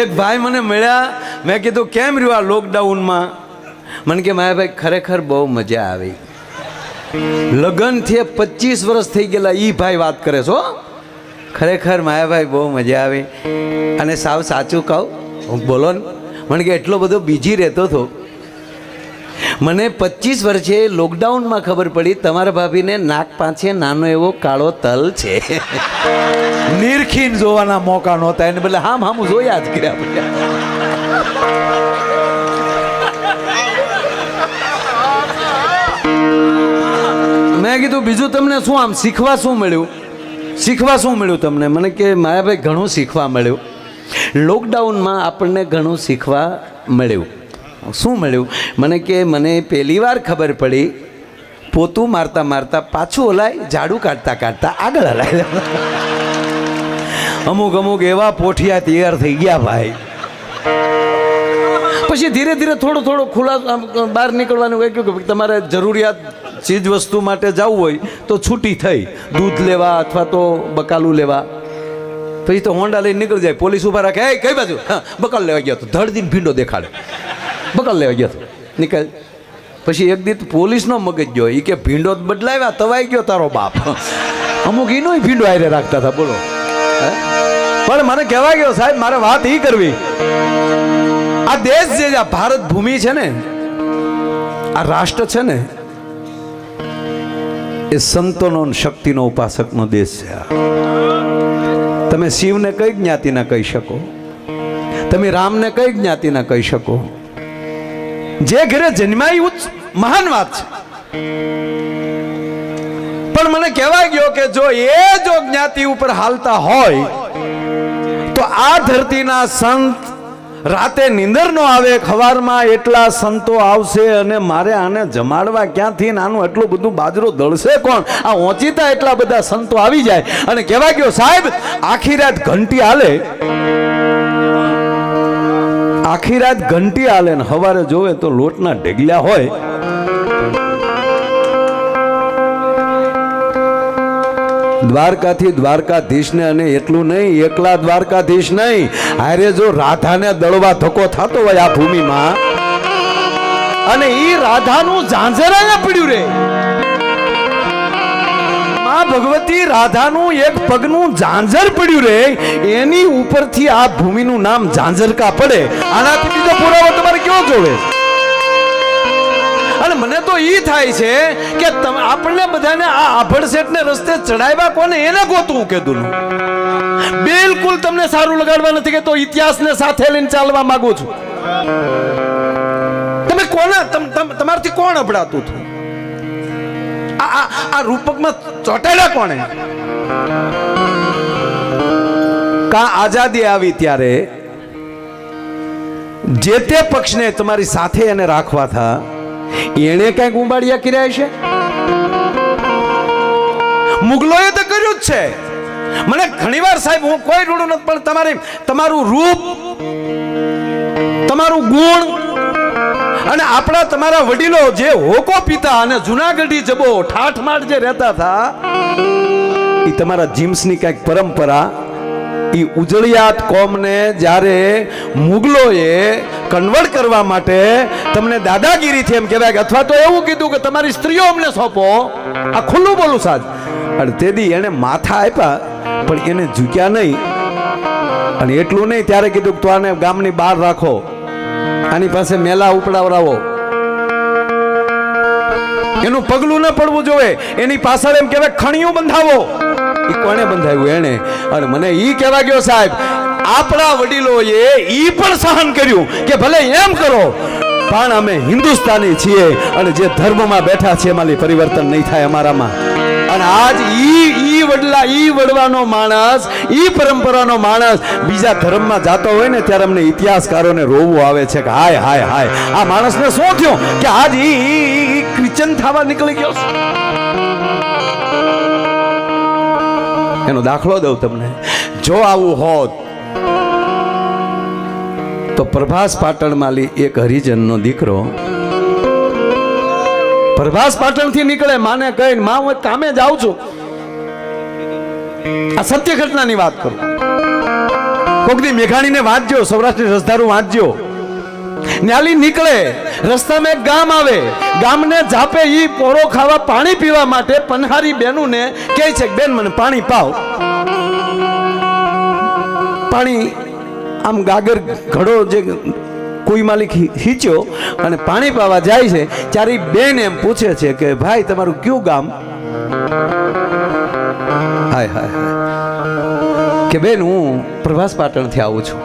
એક ભાઈ મને મળ્યા, મેં કીધું, કેમ રહ્યું આ લોકડાઉનમાં મને કે માયાભાઈ ખરેખર બહુ મજા આવી. લગ્નથી પચીસ વર્ષ થઈ ગયેલા એ ભાઈ વાત કરે છો ખરેખર માયાભાઈ બહુ મજા આવી. અને સાવ સાચું કહું બોલો ને, મને કે એટલો બધો બીજી રહેતો હતો. મને પચીસ વર્ષે લોકડાઉનમાં ખબર પડી તમારા ભાભીને નાક પાસે નાનો એવો કાળો તલ છે. નિરખીન જોવાના મોકા નહોતા. એને બદલે હામ હામ જોયા જ કર્યા મેં કીધું, બીજું તમને શું આમ શીખવા શું મળ્યું? શીખવા શું મળ્યું તમને? મને કે, માયાભાઈ, ઘણું શીખવા મળ્યું. લોકડાઉનમાં આપણને ઘણું શીખવા મળ્યું. શું મળ્યું? મને કે, મને પહેલી વાર ખબર પડી, પોતું મારતા મારતા પાછું હલાય ઝાડુ કાઢતા કાઢતા આગળ હલાય. અમુક અમુક એવા પોઠિયા તૈયાર થઈ ગયા ભાઈ. પછી ધીરે ધીરે થોડો થોડો ખુલ્લા બહાર નીકળવાનું કહી કે તમારે જરૂરિયાત ચીજ વસ્તુ માટે જવું હોય, તો છૂટી થઈ. દૂધ લેવા અથવા તો બકાલું લેવા. પછી તો હોન્ડા લઈને નીકળી જાય. પોલીસ ઊભા રાખે, એ, કઈ બાજુ? બકાલ લેવા ગયો તો ધડ દિન ભીંડો દેખાડે. બકાલ લેવા ગયો નીકળ. પછી એક દીત પોલીસનો મગજ ગયો. એ કે, ભીંડો બદલાવ્યા, તવાઈ ગયો તારો બાપ. અમુક એનો ભીંડો આયરે રાખતા હતા, બોલો. પણ મને કહેવા ગયો, સાહેબ, મારે વાત એ કરવી. આ દેશ જે આ ભારત ભૂમિ છે ને, આ રાષ્ટ્ર છે ને, એ સંતોનો શક્તિનો ઉપાસકનો દેશ છે. તમે શિવને કઈ જ્ઞાતિના કહી શકો? તમે રામને કઈ જ્ઞાતિના કહી શકો? જે ઘરે જન્માયું ઉચ્ચ મહાન વાત છે. પણ મને કહેવાય ગયો કે જો એ જો જ્ઞાતિ ઉપર હાલતા હોય, તો આ ધરતીના સંત રાતે નીંદર નો આવે ખવારમાં એટલા સંતો આવશે અને મારે આને જમાડવા ક્યાંથી નાનું એટલું બધું બાજરો દળશે કોણ? આ ઓચિતા એટલા બધા સંતો આવી જાય. અને કહેવાય ગયો સાહેબ, આખી રાત ઘંટી હાલે. આખી રાત ઘંટી હાલે ને સવારે જોવે તો લોટના ઢેગલ્યા હોય. દ્વારકાથી દ્વારકાધીશને અને એટલું નહીં, એકલા દ્વારકાધીશ નહીં. હારે જો રાધાને દળવા ધક્કો થતો હોય આ ભૂમિમાં, અને એ રાધાનું ઝાંઝર પડ્યું રે. ભગવતી રાધાનું એક પગનું ઝાંઝર પડ્યું રે, એની ઉપરથી આ ભૂમિનું નામ ઝાંઝરકા પડે. આનાથી બીજો પુરાવો તમારે કેવો જોવે? અને મને તો ઈ થાય છે કે આપણને બધાને આ આભડસેટને રસ્તે ચડાવ્યા કોને? એને ગોતું કીધું બિલકુલ તમને સારું લગાડવા નથી કે તો ઇતિહાસને સાથે લઈને ચાલવા માંગુ છું. તમે કોને, તમ- તમ- તમારાથી કોણ અભડાતું હતું? આ આ રૂપકમાં ચોટાડ્યા કોણે? કા આઝાદી આવી ત્યારે જે તે પક્ષને તમારી સાથે એને રાખવા થા, એણે કંઈક ઉંબાડિયા કર્યા છે મુગલોએ તો કર્યું જ છે. મને ઘણીવાર સાહેબ, હું કોઈ રૂડું નથી, પણ તમારી, તમારું રૂપ, તમારું ગુણ અને આપણા તમારા વડીલો જે હોકો પીતા અને જુનાગઢી જબો ઠાઠમાઠ જે રહેતા હતા એ તમારા જીમ્સની કંઈક પરંપરા એ ઉજળિયાત કોમને જ્યારે મુગલોએ કન્વર્ટ કરવા માટે તમને દાદાગીરીથી એમ કહેવાય કે અથવા તો એવું કીધું કે તમારી સ્ત્રીઓ અમને સોંપો. આ ખુલ્લું બોલું સાજ. અને તેથી એને માથા આપ્યા, પણ એને ઝૂક્યા નહીં. અને એટલું નહીં, ત્યારે કીધું તો આને ગામની બહાર રાખો. આની પાસે મેલા ઉપડાવરાવો એનું પગલું ન પડવું જોવે. એની પાછળ એમ કહેવાય, ખણિયું બંધાવો. એ કોણે બંધાવ્યું એને અને મને ઈ કહેવા ગયો સાહેબ, આપણા વડીલોએ ઈ પણ સહન કર્યું કે ભલે એમ કરો, પણ અમે હિન્દુસ્તાની છીએ અને જે ધર્મમાં બેઠા છીએ એમાંથી પરિવર્તન નહીં થાય અમારામાં. અને આજ ઈ ઈ વડલા, ઈ વડવાનો માણસ, ઈ પરંપરાનો માણસ. બીજા ધર્મમાં જાતો હોય ને ત્યારે અમને ઇતિહાસકારોને રોવું આવે છે કે હાય હાય હાય. આ માણસને શું થયું? કે આજ ઈ ક્રિશ્ચન થવા નીકળી ગયો? એનો દાખલો દઉં તમને. જો આવું હોત, તો પ્રભાસ પાટણમાલી એક હરિજનનો દીકરો પ્રભાસ પાટણથી નીકળે. માને કહીને મા હું કામે જાઉં છું. આ સત્ય ઘટનાની વાત કરું. કોકની મેઘાણીને વાંચજો, સૌરાષ્ટ્રની રસધારું વાંચજો. ન્યાલી નીકળે, રસ્તામાં એક ગામ આવે. ગામને જાપે ઈ પોરો ખાવા, પાણી પીવા માટે પનહારી બેનુને કહે છે, બેન, મને પાણી પાવ. પાણી આમ ગાગર ઘડો જે કોઈ માલિક હીચ્યો અને પાણી પાવા જાય છે, ત્યારે બેન એમ પૂછે છે કે, ભાઈ, તમારું કયું ગામ? હાય હાય કે બેન, હું પ્રભાસ પાટણથી આવું છું.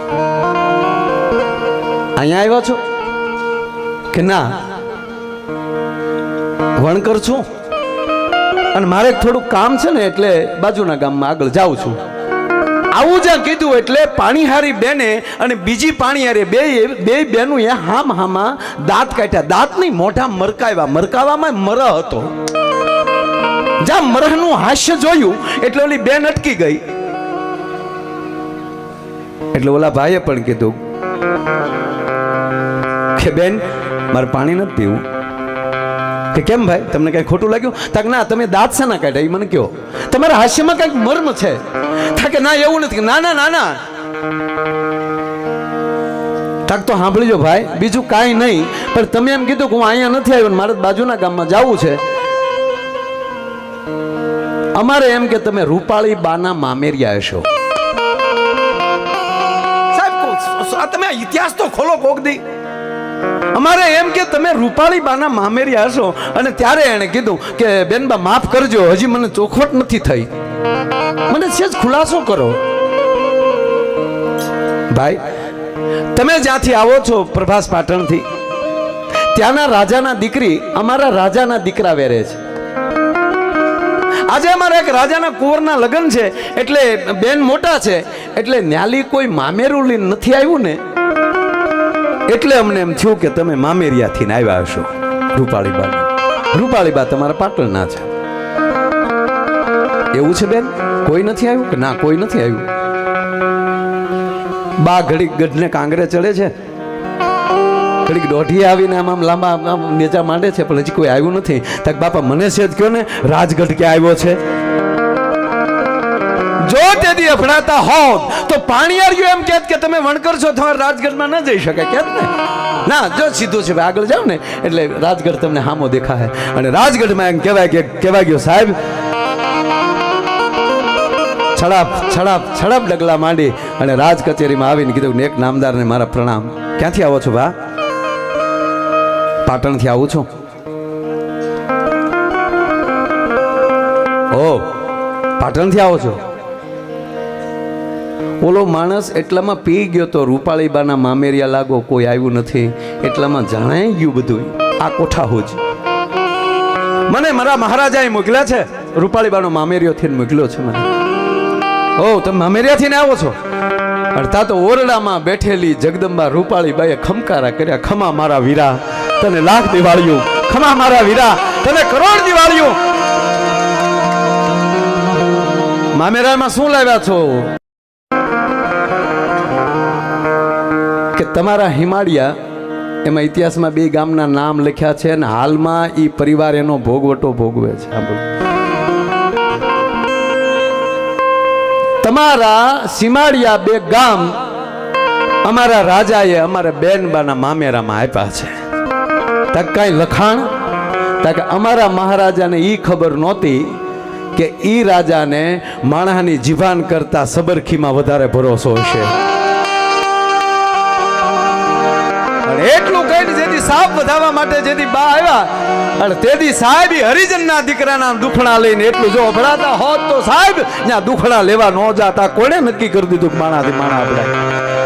અહીંયા આવ્યા છો? કે ના? વણકર છું. અને મારે થોડુંક થોડું કામ છે ને, એટલે બાજુના ગામમાં આગળ જાઉં છું. આવું જ્યાં કીધું એટલે પાણીહારી બેને અને બીજી પાણીહારી બે બે બેનું એ હામ હામાં દાંત કાઢ્યા. દાંત નહીં મોઢા મરકાવ્યા. મરકાવામાં મર હતો. જ્યાં મરહનું હાસ્ય જોયું, એટલે ઓલી બેન અટકી ગઈ. એટલે ઓલા ભાઈએ પણ કીધું કે બેન, મારે પાણી નથી પીવું. કે કેમ ભાઈ, તમને કઈ ખોટું લાગ્યું? તાક ના, તમે દાંત શાના કાઢ્યા એ મને કહો. તમારા હાસ્યમાં કંઈક મર્મ છે. થા કે ના, એવું નથી. ના ના ના ના. તાક તો સાંભળજો ભાઈ, બીજું કાંઈ નહીં. પણ તમે એમ કીધું કે હું અહીંયા નથી આવ્યો મારે બાજુના ગામમાં જવું છે. અમારે એમ કે તમે રૂપાળી બાના મામેરિયા હશો. સાહેબ તમે ઇતિહાસ તો ખોલો કોક દી. અમારે એમ કે તમે રૂપાળી બાના મામેરિયા હશો અને ત્યારે એણે કીધું કે બેનબા માફ કરજો હજી મને ચોખવટ નથી થઈ. મને સેજ ખુલાસો કરો. ભાઈ તમે જ્યાંથી આવો છો પ્રભાસ પાટણથી ત્યાંના રાજાના દીકરી અમારા રાજાના દીકરા વેરે છે. આજે અમારા એક રાજાના કુંવરના લગ્ન છે, એટલે બેન મોટા છે, એટલે ન્યાલી કોઈ મામેરું લઈને નથી આવ્યું ને? એટલે અમને એમ થયું કે તમે મામેરિયાથી આવ્યા હશો. રૂપાળીબા. રૂપાળીબા તમારા પાટણના છે. એવું છે બેન? કોઈ નથી આવ્યું કે ના, કોઈ નથી આવ્યું? બા ઘડીક ગઢને કાંગરે ચડે છે. ઘડીક દોઢી આવીને આમ આમ લાંબા આમ નેજા માંડે છે, પણ હજી કોઈ આવ્યું નથી. તક બાપા મને છે જ કયો ને, રાજગઢ ક્યાં આવ્યો છે? જો તેથી અફડાતા હોત, તો પાણીયારીઓ એમ કહેત કે તમે વણકર છો, તમારે રાજગઢમાં ન જઈ શકે કેત ને? ના, જો સીધું છે આગળ જાવ ને, એટલે રાજગઢ તમને હામો દેખાય અને રાજગઢમાં એમ કહેવાય કે, કહેવાય ગયો, સાહેબ, છડાપ છડાપ છડાપ ડગલા માંડી અને રાજ કચેરીમાં આવીને કીધું કે એક નામદારને મારા પ્રણામ. ક્યાંથી આવો છો, ભા? પાટણથી આવું છું. ઓ, પાટણથી આવો છો. ઓલો માણસ એટલામાં પી ગયો તો રૂપાળીબાના મામેરિયા લાગો કોઈ આવ્યું નથી. એટલામાં જણાઈ ગયું બધું. આ કોઠા હોજ મને મારા મહારાજાએ મોકલ્યા છે. રૂપાળીબાનો મામેરિયો થઈને મોકલ્યો છે મને. ઓ, તમે મામેરિયાથી ને આવો છો? અર્થાત ઓરડામાં બેઠેલી જગદંબા રૂપાળીબાએ ખમકારા કર્યા. ખમા મારા વીરા. તને લાખ દિવાળીઓ, ખમા મારા વીરા, તને કરોડ દિવાળીઓ. મામેરામાં શું લાવ્યા છો? કે તમારા હિમાડિયા એમાં ઇતિહાસમાં બે ગામના નામ લખ્યા છે અને હાલમાં એ પરિવાર એનો ભોગવટો ભોગવે છે. તમારા સીમાડિયા બે ગામ અમારા રાજાએ, અમારા બેનબાના મામેરામાં આપ્યા છે. તક લખાણ? તક અમારા મહારાજાને એ ખબર નહોતી કે ઈ રાજાને માણસની જીવાન કરતા સબરખીમાં વધારે ભરોસો હશે. એટલું કહીને જેથી સાપ વધાવવા માટે જેથી બા આવ્યા, અને તેથી સાહેબ હરિજન હરિજનના દીકરાના દુખણા લઈને એટલું જો અભડાતા હોત તો સાહેબ ત્યાં દુખણા લેવા ન જાતા, કોણે નક્કી કરી દીધું માણાથી માણા અભડાય?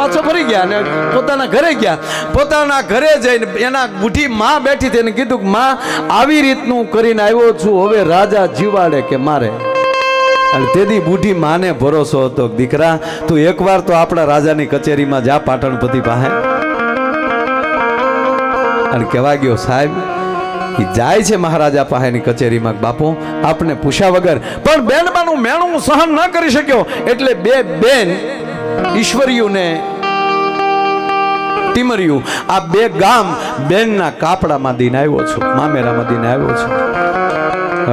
પાછો ફરી ગયા અને પોતાના ઘરે ગયા. પોતાના ઘરે જઈને એના બુઢી માં બેઠી તેને કીધું કે, માં, આવી રીતનું કરીને આવ્યો છું. હવે રાજા જીવાડે કે મારે? અને તેથી બુઢી માને ભરોસો હતો દીકરા, તું એકવાર તો આપણા રાજાની કચેરીમાં જા પાટણપતિ પાસે. અને કહેવા ગયો, સાહેબ એ જાય છે મહારાજા પાસેની કચેરીમાં. બાપુ, આપને પૂછ્યા વગર. પણ બેનબાનું મેણું સહન ન કરી શક્યો. એટલે બે બેન ઈશ્વરીયુને ટીમરિયું આ બે ગામ બેનના કાપડામાં દીને આવ્યો છું, મામેરામાં દીને આવ્યો છું.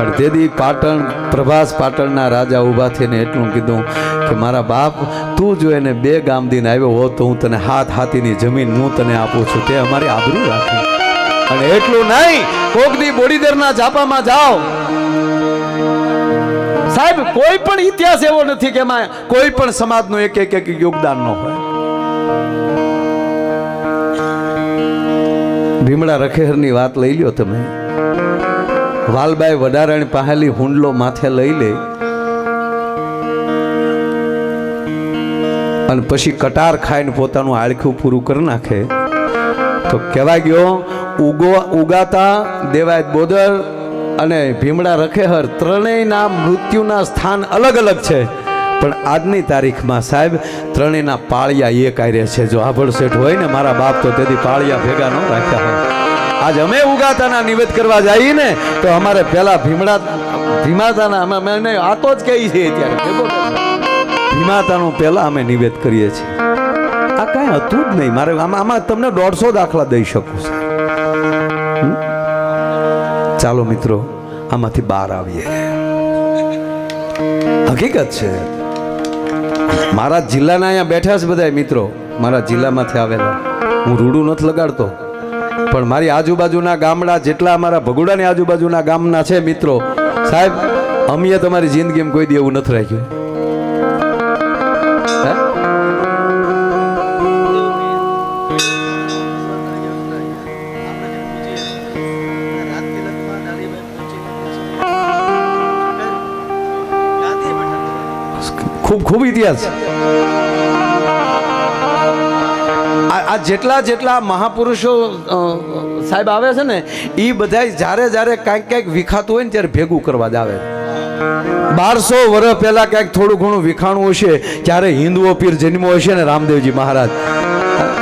અડધેદી પાટણ, પ્રભાસ પાટણના રાજા ઊભા થઈને એટલું કીધું કે, મારા બાપ, તું જો એને બે ગામ દીને આવ્યો હોત તો હું તને હાથ હાથીની જમીન હું તને આપું છું. તે અમારી આબરૂ રાખી. અને એટલું નહીં, કોકની બોડીદરના ઝાપામાં જાઓ. સાહેબ, કોઈ પણ ઇતિહાસ એવો નથી કે એમાં કોઈ પણ સમાજનું એક એક એક યોગદાન ન હોય. ભીમડા રખેહરની વાત લઈ લ્યો તમે. વાલબાઈ વડારાણી પાહેલી હુંડલો માથે લઈ લે. અને પછી કટાર ખાઈને પોતાનું આળખું પૂરું કરી નાખે. તો કહેવાય ગયો, ઉગો, ઉગાતા દેવાય બોદર અને ભીમડા રખેહર ત્રણેયના મૃત્યુના સ્થાન અલગ અલગ છે. પણ આજની તારીખમાં સાહેબ, ત્રણેયના પાળિયા એ કાર્ય છે. જો આભળ શેઠ હોય ને, મારા બાપ તો તેથી પાળિયા ભેગા ન રાખ્યા હોય. આજ અમે ઉગાતાના નિવેદ કરવા જઈએ ને, તો અમારે પેલા ભીમડા, ભીમાતાના, અમે અમે આ તો જ કહી છે કરી. ભીમાતાનું પહેલા અમે નિવેદ કરીએ છીએ. આ કાંઈ હતું જ નહીં. મારે આમાં આમાં તમને દોઢસો દાખલા દઈ શકું છું. ચાલો મિત્રો, આમાંથી બહાર આવીએ. હકીકત છે મારા જિલ્લાના અહીંયા બેઠા છે બધા મિત્રો. મારા જિલ્લામાંથી આવેલા. હું રૂડું નથી લગાડતો. પણ મારી આજુબાજુના ગામડા જેટલા અમારા ભગુડાની આજુબાજુના ગામના છે મિત્રો, સાહેબ, અમીએ તમારી જિંદગીમાં કોઈ દી એવું નથી રાખ્યું. ખૂબ ખૂબ ઇતિહાસ. આ જેટલા જેટલા મહાપુરુષો સાહેબ આવે છે ને એ બધા જ્યારે જ્યારે કાંઈક કાંઈક વિખાતું હોય ને ત્યારે ભેગું કરવા જ આવે. બારસો વર્ષ પહેલા કાંઈક થોડું ઘણું વિખાણું હશે, ત્યારે હિન્દુઓ પીર જન્મો હશે ને રામદેવજી મહારાજ.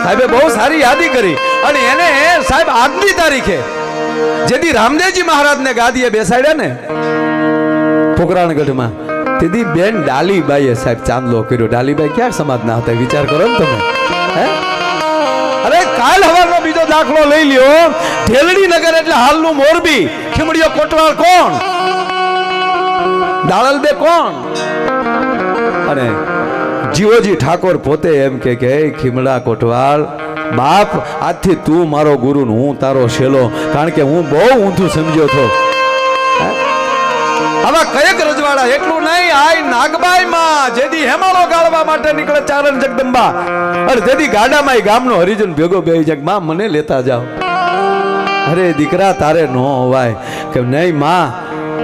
સાહેબે બહુ સારી યાદી કરી. અને એને સાહેબ આજની તારીખે, જેથી રામદેવજી મહારાજને ગાદીએ બેસાડ્યા ને પોકરાણગઢમાં તેથી બેન ડાલીબાઈએ સાહેબ ચાંદલો કર્યો. ડાલીબાઈ ક્યાં સમાજના હતા? વિચાર કરો ને તમે. અરે કાલ હવારનો બીજો દાખલો લઈ લ્યો. ઢેલડી નગર એટલે હાલનું મોરબી. ખીમડીયો કોટવાળ કોણ? દાળલબે કોણ? અને જીવોજી ઠાકોર પોતે એમ કે કે ખીમડા કોટવાળ, બાપ, આજથી તું મારો ગુરુ હું તારો શેલો કારણ કે હું બહુ ઊંધું સમજ્યો છો? આવા કયેક રજવાડા એટલું નહીં, આય નાગબાઈ માં જેદી હેમાળો ગાળવા માટે નીકળે ચારણ જગદંબા. અને જેદી ગાડામાં ગામનો હરિજન ભેગો બે જગમાં, મને લેતા જાઓ. અરે દીકરા, તારે નો હોવાય કે નહીં, માં,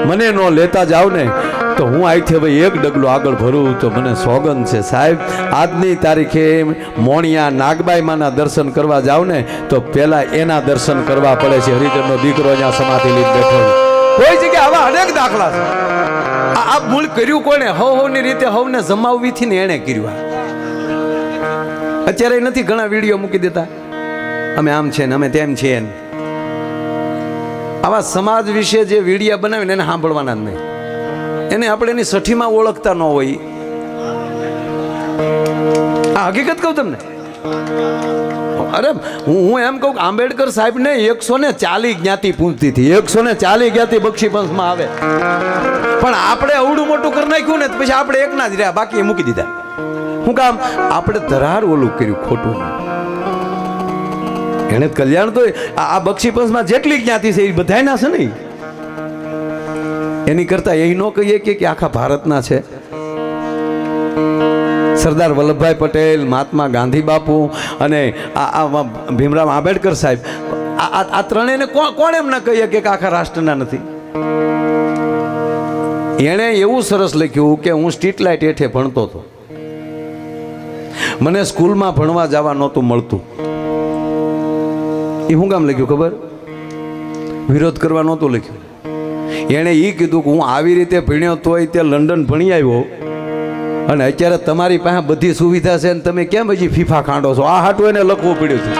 મને નો લેતા જાવ ને. તો હું અહીંથી હવે એક ડગલું આગળ ભરું તો મને સોગંદ છે. સાહેબ, આજની તારીખે મોણિયા નાગબાઈ માના દર્શન કરવા જાવ ને, તો પહેલાં એના દર્શન કરવા પડે છે. હરિજનનો દીકરો અહીંયા સમાધિ લીધ બેઠો. કોઈ જગ્યાએ આવા અનેક દાખલા છે. આ ભૂલ કર્યું કોણે? હવ હવની રીતે હવને જમાવવીથી ને એણે કર્યું અત્યારે નથી ઘણા વીડિયો મૂકી દેતા. અમે આમ છે ને અમે તેમ છીએ ને આવા સમાજ વિશે જે વિડીયા બનાવીને એને સાંભળવાના જ નહીં. એને આપણે એની સઠીમાં ઓળખતા ન હોય. આ હકીકત કહું તમને? અરે, હું હું એમ કહું આંબેડકર સાહેબને એકસો ને ચાલી જ્ઞાતિ પૂજતી હતી. એકસો ને ચાલી જ્ઞાતિ બક્ષી પંથમાં આવે. પણ આપણે અવડું મોટું કરી નાખ્યું ને પછી આપણે એકના જ રહ્યા, બાકી મૂકી દીધા. હું કામ, આપણે ધરાર ઓલું કર્યું, ખોટું એને કલ્યાણ તો આ આ બક્ષી પંથમાં જેટલી જ્ઞાતિ છે એ બધાયના છે ને એની કરતા એ ન કહીએ કે આખા ભારતના છે. સરદાર વલ્લભભાઈ પટેલ, મહાત્મા ગાંધી બાપુ અને આ ભીમરાવ આંબેડકર સાહેબ. આ ત્રણેયને કોણ એમ ના કહીએ કે આખા રાષ્ટ્રના નથી? એણે એવું સરસ લખ્યું કે હું સ્ટ્રીટ લાઇટ હેઠે ભણતો હતો. મને સ્કૂલમાં ભણવા જવા નહોતું મળતું. એ હું કામ લખ્યું ખબર? વિરોધ કરવા નહોતું લખ્યું. એણે એ કીધું કે હું આવી રીતે ભણ્યો તોય તે લંડન ભણી આવ્યો. અને અત્યારે તમારી પાસે બધી સુવિધા છે ને તમે કેમ હજી ફીફા ખાંડો છો? આ હાટું એને લખવું પડ્યું છે.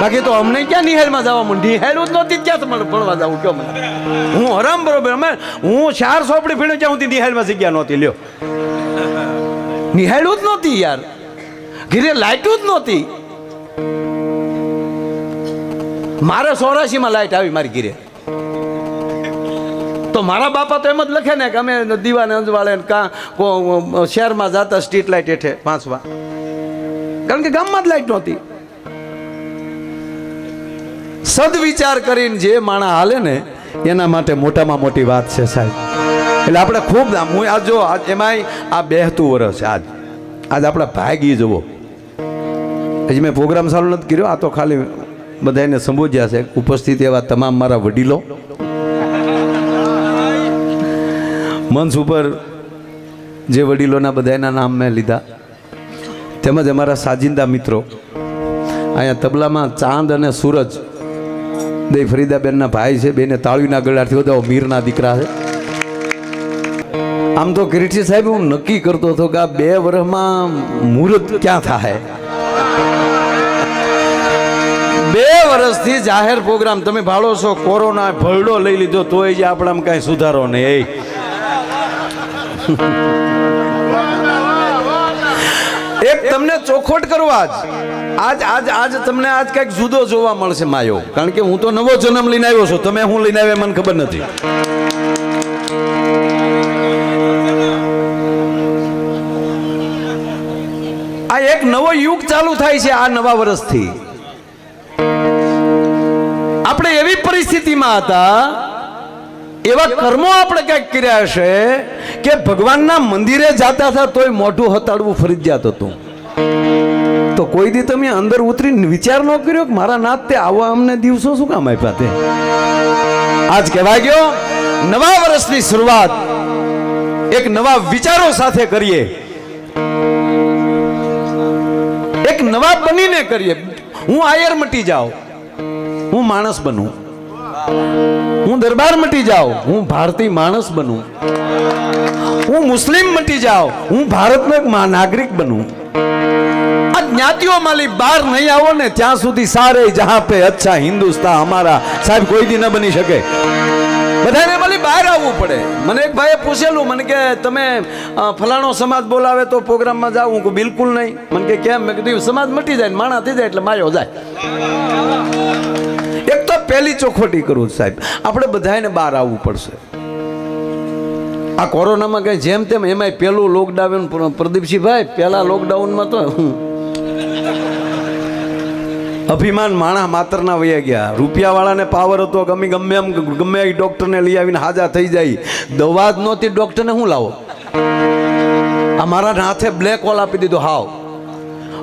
બાકી તો અમને ક્યાં નિહાલમાં જવા માંડી? નિહાળું જ નહોતી ક્યાં તમારે ભણવા જવું? કયો મને? હું હરામ બરોબર, અમે હું ચાર સોપડી ભીણ્યો ત્યાં સુધી નિહાળમાં જગ્યા નહોતી, લ્યો. નિહાળું જ નહોતી યાર. ઘીરે લાઇટું જ નહોતી. મારે સોરાશીમાં લાઇટ આવી મારી ઘીરે. મારા બાપા તો એમ જ લખે ને કે અમે દીવાને અંજવાળે કાં શહેરમાં જતા સ્ટ્રીટ લાઇટ હેઠે પાંચવા કારણ કે ગામમાં જ લાઇટ નહોતી. સદવિચાર કરીને જે માણા હાલે ને, એના માટે મોટામાં મોટી વાત છે સાહેબ. એટલે આપણે ખૂબ હું આજ જો એમાંય આ બેહતું વરસ આજ. આજ આપણા ભાગી જવો હજી મેં પ્રોગ્રામ સારું નથી કર્યો, આ તો ખાલી બધાને સંબોધ્યા છે. ઉપસ્થિત એવા તમામ મારા વડીલો. મંચ ઉપર જે વડીલોના બધાના નામ મેં લીધા. તેમજ અમારા સાજિંદા મિત્રો. અહીંયા તબલામાં ચાંદ અને સૂરજ. દે ફરીદાબેનના ભાઈ છે, બેને તાળીના ગળાથી બધા મીરના દીકરા છે. આમ તો કિરીટજી સાહેબ, હું નક્કી કરતો હતો કે આ બે વર્ષમાં મુહૂર્ત ક્યાં થાય બે વર્ષથી જાહેર પ્રોગ્રામ. તમે ભાળો છો, કોરોના ભરડો લઈ લીધો, તોય જે આપણામાં કાંઈ સુધારો નહીં. એક તમને ચોખોટ કરવા જ આજ આજ આજ તમને આજ કંઈક જુદો જોવા મળશે માયો. કારણ કે હું તો નવો જન્મ લઈને આવ્યો છું. તમે હું લઈને આવ્યા મને ખબર નથી. આ એક નવો યુગ ચાલુ થાય છે આ નવા વર્ષથી. આપણે એવી પરિસ્થિતિમાં હતા, એવા કર્મો આપણે કંઈક કર્યા હશે કે ભગવાનના મંદિરે જતા હતા તોય મોઢું હતાડવું ફરજિયાત હતું. તો કોઈ દી તમે અંદર ઉતરીને વિચાર ન કર્યો કે મારા નાથ તે આવા અમને દિવસો શું કામ આપ્યા તે? આજ કહેવાય ગયો, નવા વર્ષની શરૂઆત. એક નવા વિચારો સાથે કરીએ. એક નવા બનીને કરીએ. હું આયર મટી જાઉં. હું માણસ બનું. હું દરબાર મટી જાઉં. હું ભારતીય માણસ બનું. હું મુસ્લિમ મટી જાઉં હું ભારતનો એક નાગરિક બનું. આ જ્ઞાતિઓ માલી બહાર નહીં આવો ને ત્યાં સુધી સારે જહાં પે અચ્છા હિન્દુસ્તાન અમારા સાહેબ કોઈ દી ન બની શકે. બધાને માલી બહાર આવવું પડે. મને એક ભાઈએ પૂછેલું, મને કે તમે ફલાણો સમાજ બોલાવે તો પ્રોગ્રામમાં જાવ હું બિલકુલ નહીં. મને કે કેમ? મેં કીધું સમાજ મટી જાય માણા થઈ જાય એટલે માયો જાય. એક તો પહેલી ચોખવટી કરું સાહેબ. આપણે બધાને બહાર આવવું પડશે. આ કોરોનામાં કઈ જેમ તેમ એમાંય પહેલું લોકડાઉન પ્રદીપસિંહભાઈ પહેલા લોકડાઉનમાં તો અભિમાન માણા માતરના વયા ગયા. રૂપિયાવાળાને પાવર હતો, ગમે ગમે એમ, ગમે એ ડૉક્ટરને લઈ આવીને હાજા થઈ જાય. દવા જ નહોતી ડૉક્ટરને શું લાવો? આ મારા હાથે બ્લેક હોલ આપી દીધો, હાવ.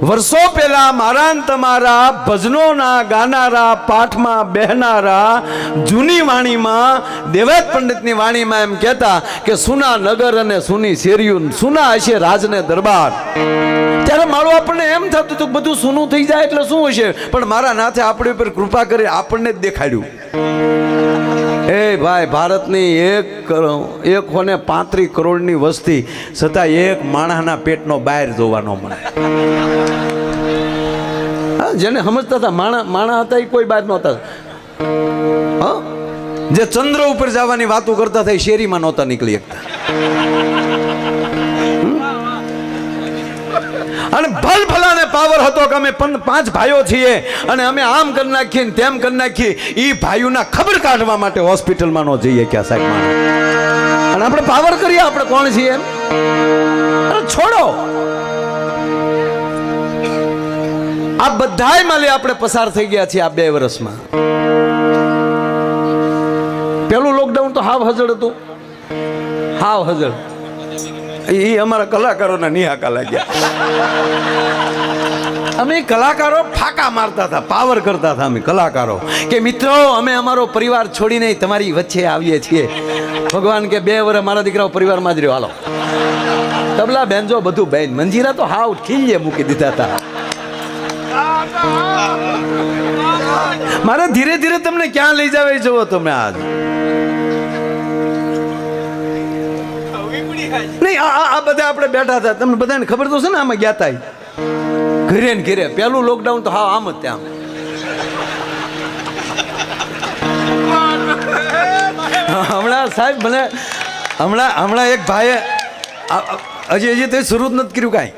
વર્ષો પહેલા મારા તમારા ભજનોના ગાનારા, પાઠમાં બહેનારા જૂની વાણીમાં દેવત પંડિતની વાણીમાં એમ કહેતા કે સુના નગર અને સુની શેરિયું સુના હશે રાજને દરબાર. ત્યારે મારું આપણને એમ થતું હતું બધું સૂનું થઈ જાય એટલે શું હશે? પણ મારા નાથે આપણી ઉપર કૃપા કરી આપણને જ દેખાડ્યું. એ ભાઈ, ભારતની એક એક હોને પાંત્રીસ કરોડની વસ્તી, છતાં એક માણસના પેટનો બહાર જોવાનો મળે. હા, જેને સમજતા હતા, માણા માણા હતા એ કોઈ બહાર નહોતા. જે ચંદ્ર ઉપર જવાની વાતો કરતા હતા એ શેરીમાં નહોતા નીકળી શકતા. અને ભલ ભલાને પાવર હતો કે અમે પાંચ ભાઈઓ છીએ અને અમે આમ કરી નાખીએ તેમ કરી નાખીએ એ ભાઈઓના ખબર કાઢવા માટે હોસ્પિટલમાં ન જઈએ ક્યાં સાહેબ અને આપણે પાવર કરીએ, આપણે કોણ છીએ છોડો. આ બધાય માલે આપણે પસાર થઈ ગયા છીએ આ બે વર્ષમાં પેલું લોકડાઉન તો હાવ હજળ હતું. હાવ હજળ. એ અમારા કલાકારોના નિહાકા લાગ્યા. અમે કલાકારો ફાકા મારતા હતા, પાવર કરતા હતા અમે કલાકારો. કે મિત્રો, અમે અમારો પરિવાર છોડીને તમારી વચ્ચે આવીએ છીએ. ભગવાન કે બે વર્ષ મારા દીકરાઓ પરિવારમાં જ રહ્યો. હાલો. તબલા, બેનજો, બધું બેન. મંજીરા તો હાવ ખીલીએ મૂકી દીધા હતા. મારે ધીરે ધીરે તમને ક્યાં લઈ જાવે જુઓ તમે આજ. નહીં, આ આ- બધા આપણે બેઠા હતા. તમને બધાને ખબર તો છે ને આમાં ગયા હતા ઘરે ને ઘરે. પહેલું લોકડાઉન તો હા, આમ જ ત્યાં. હમણાં સાહેબ મને હમણાં હમણાં એક ભાઈએ હજી હજી તે શરૂ જ નથી કર્યું કાંઈ.